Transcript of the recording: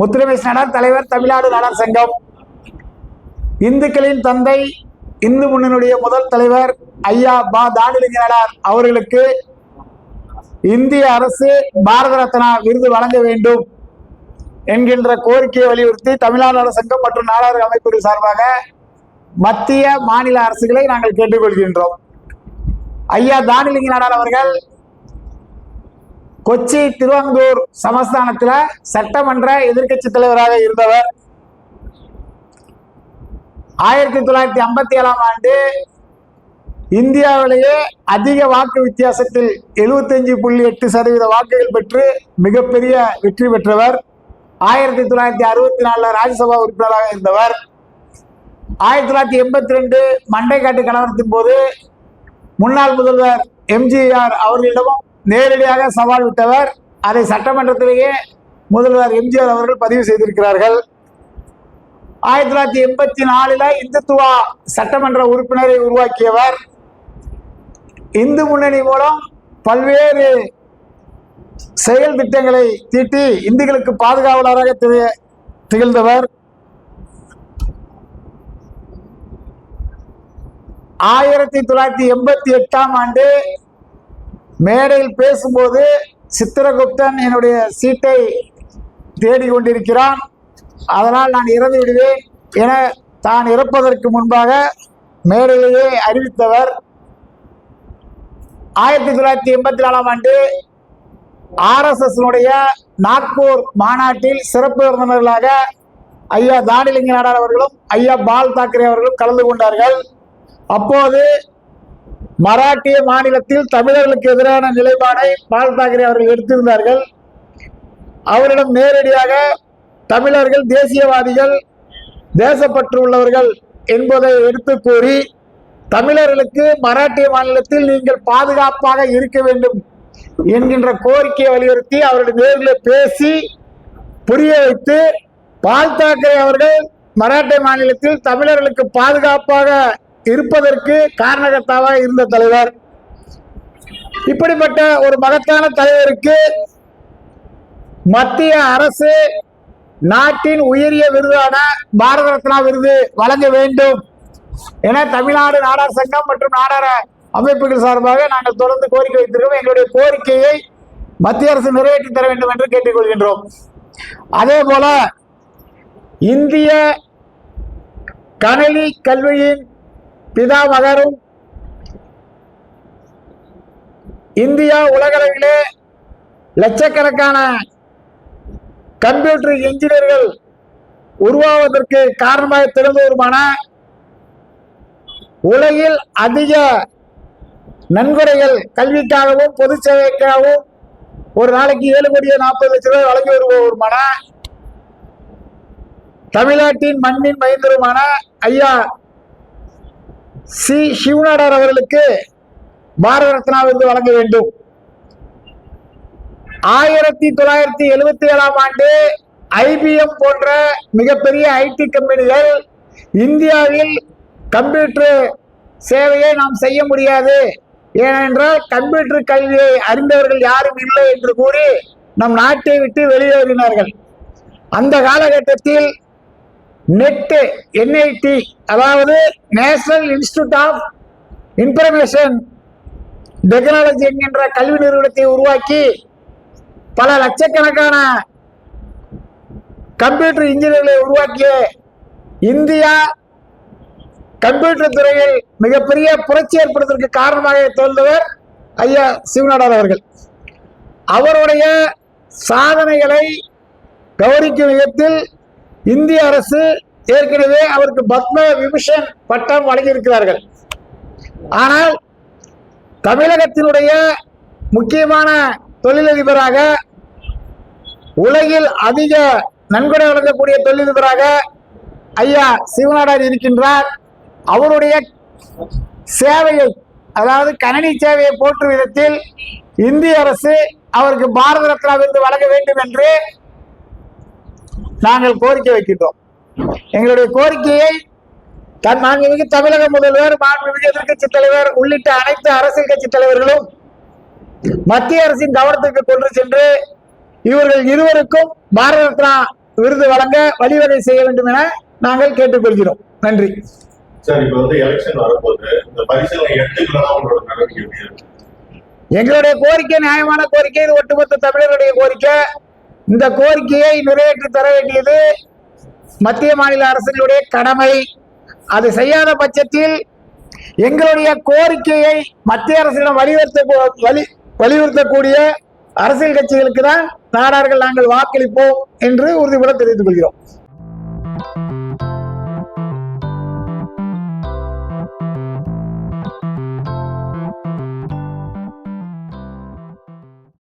முத்துரமேஷ் தலைவர் தமிழ்நாடு நாடார் சங்கம். இந்துக்களின் தந்தை இந்து முன்னனுடைய முதல் தலைவர் ஐயா பா தானிலிங்க நாடார் அவர்களுக்கு இந்திய அரசு பாரத ரத்னா விருது வழங்க வேண்டும் என்கின்ற கோரிக்கையை வலியுறுத்தி தமிழ்நாடு நாடார் மற்றும் நாடார் அமைப்புகள் சார்பாக மத்திய மாநில அரசுகளை நாங்கள் கேட்டுக்கொள்கின்றோம். ஐயா தானிலிங்க நாடார் அவர்கள் கொச்சி திருவாங்கூர் சமஸ்தானத்துல சட்டமன்ற எதிர்க்கட்சி தலைவராக இருந்தவர். ஆயிரத்தி தொள்ளாயிரத்தி ஐம்பத்தி ஏழாம் ஆண்டு இந்தியாவிலேயே அதிக வாக்கு வித்தியாசத்தில் 75.8% புள்ளி எட்டு சதவீத வாக்குகள் பெற்று மிகப்பெரிய வெற்றி பெற்றவர். ஆயிரத்தி தொள்ளாயிரத்தி அறுபத்தி நாலில் ராஜ்யசபா உறுப்பினராக இருந்தவர். ஆயிரத்தி தொள்ளாயிரத்தி எண்பத்தி ரெண்டு மண்டைக்காட்டு கலவரத்தின் போது முன்னாள் முதல்வர் எம்ஜிஆர் அவர்களிடமும் நேரடியாக சவால் விட்டவர். அதை சட்டமன்றத்திலேயே முதல்வர் எம்ஜிஆர் அவர்கள் பதிவு செய்திருக்கிறார்கள். ஆயிரத்தி தொள்ளாயிரத்தி எண்பத்தி நாலுல இந்துத்துவா சட்டமன்ற உறுப்பினரை உருவாக்கியவர். இந்து முன்னணி மூலம் பல்வேறு செயல் திட்டங்களை தீட்டி இந்துக்களுக்கு பாதுகாவலராக திகழ்ந்தவர். ஆயிரத்தி தொள்ளாயிரத்தி எண்பத்தி எட்டாம் ஆண்டு மேடையில் பேசும்போது சித்திரகுப்தன் என்னுடைய சீட்டை தேடிக் கொண்டிருக்கிறான் அதனால் நான் இறந்து விடுவேன் என தான் இறப்பதற்கு முன்பாக மேடையிலேயே அறிவித்தவர். ஆயிரத்தி தொள்ளாயிரத்தி எண்பத்தி நாலாம் ஆண்டு ஆர்எஸ்எஸ்னுடைய நாக்பூர் மாநாட்டில் சிறப்பு விருந்தினர்களாக ஐயா தானிலிங்க நாடார் அவர்களும் ஐயா பால் தாக்கரே அவர்களும் கலந்து கொண்டார்கள். அப்போது மராட்டிய மாநிலத்தில் தமிழர்களுக்கு எதிரான நிலைப்பாடை பால் தாக்கரே அவர்கள் எடுத்திருந்தார்கள். அவரிடம் நேரடியாக தமிழர்கள் தேசியவாதிகள் தேசப்பற்று உள்ளவர்கள் என்பதை எடுத்து கூறி தமிழர்களுக்கு மராட்டிய மாநிலத்தில் நீங்கள் பாதுகாப்பாக இருக்க வேண்டும் என்கின்ற கோரிக்கையை வலியுறுத்தி அவருடைய நேரில் பேசி புரிய வைத்து பால் தாக்கரே அவர்கள் மராட்டிய மாநிலத்தில் தமிழர்களுக்கு பாதுகாப்பாக இருப்பதற்கு காரணகர்த்தாவாக இருந்த தலைவர். இப்படிப்பட்ட ஒரு மகத்தான தலைவருக்கு மத்திய அரசு நாட்டின் உயரிய விருதான பாரத ரத்னா விருது வழங்க வேண்டும் என தமிழ்நாடு நாடார் சங்கம் மற்றும் நாடார அமைப்புகள் சார்பாக நாங்கள் தொடர்ந்து கோரிக்கை வைத்திருக்கோம் எங்களுடைய கோரிக்கையை மத்திய அரசு நிறைவேற்றி தர வேண்டும் என்று கேட்டுக்கொள்கின்றோம். அதே போல இந்திய கணலி கல்வியின் பிதாமகரும் இந்தியா உலகளவிலே லட்சக்கணக்கான கம்ப்யூட்டர் இன்ஜினியர்கள் உருவாவதற்கு காரணமாக திறந்தவருமான உலகில் அதிக நன்கொடைகள் கல்விக்காகவும் பொது சேவைக்காகவும் ஒரு நாளைக்கு ஏழு கோடியே நாற்பது லட்சம் ரூபாய் வழங்கி வருபவருமான தமிழ்நாட்டின் மண்ணின் மைந்தருமான ஐயா சி. சிவநாடார் அவர்களுக்கு பாரத ரத்னா விருது வழங்க வேண்டும். ஆயிரத்தி தொள்ளாயிரத்தி எழுபத்தி ஏழாம் ஆண்டு ஐபிஎம் போன்ற மிகப்பெரிய ஐடி கம்பெனிகள் இந்தியாவில் கம்ப்யூட்டர் சேவையை நாம் செய்ய முடியாது. ஏனென்றால் கம்ப்யூட்டர் கல்வியை அறிந்தவர்கள் யாரும் இல்லை என்று கூறி நம் நாட்டை விட்டு வெளியேறினார்கள். அந்த காலகட்டத்தில் நெட்டு என்ஐடி அதாவது national institute of information technology என்கின்ற கல்வி நிறுவனத்தை உருவாக்கி பல லட்சக்கணக்கான கம்ப்யூட்டர் இன்ஜினியர்களை உருவாக்கிய இந்தியா கம்ப்யூட்டர் துறையில் மிகப்பெரிய புரட்சி ஏற்படுவதற்கு காரணமாக தோல்ந்தவர் ஐயா சிவநாடார் அவர்கள். அவருடைய சாதனைகளை கௌரிக்கும் விதத்தில் இந்திய அரசு ஏற்கனவே அவருக்கு பத்ம விபூஷன் பட்டம் வழங்கியிருக்கிறார்கள். ஆனால் தமிழகத்தினுடைய முக்கியமான தொழிலதிபராக உலகில் அதிக நன்கொடை வழங்கக்கூடிய தொழிலதிபராக ஐயா சிவநாடார் இருக்கின்றார். அவருடைய சேவையை அதாவது கணனி சேவையை போற்றும் விதத்தில் இந்திய அரசு அவருக்கு பாரத ரத்னா விருது வழங்க வேண்டும் என்று நாங்கள் கோரிக்கை வைக்கின்றோம். எங்களுடைய கோரிக்கையை தன் மாண்புமிகு தமிழக முதல்வர் மாண்புமிகு எதிர்க்கட்சி தலைவர் உள்ளிட்ட அனைத்து அரசியல் கட்சி தலைவர்களும் மத்திய அரசின் கவனத்திற்கு கொண்டு சென்று இவர்கள் இருவருக்கும் பாரத ரத்னா விருது வழங்க வழிவகை செய்ய வேண்டும் என நாங்கள் கேட்டுக்கொள்கிறோம். நன்றி? எங்களுடைய கோரிக்கை நியாயமான கோரிக்கை இது ஒட்டுமொத்த தமிழருடைய கோரிக்கை. இந்த கோரிக்கையை நிறைவேற்றி தர வேண்டியது மத்திய மாநில அரசினுடைய கடமை. அது செய்யாத பட்சத்தில் எங்களுடைய கோரிக்கையை மத்திய அரசிடம் வலியுறுத்த வலி வலியுறுத்தக்கூடிய அரசியல் கட்சிகளுக்கு தான் நாடார்கள் நாங்கள் வாக்களிப்போம் என்று உறுதிபட தெரிவித்துக் கொள்கிறோம்.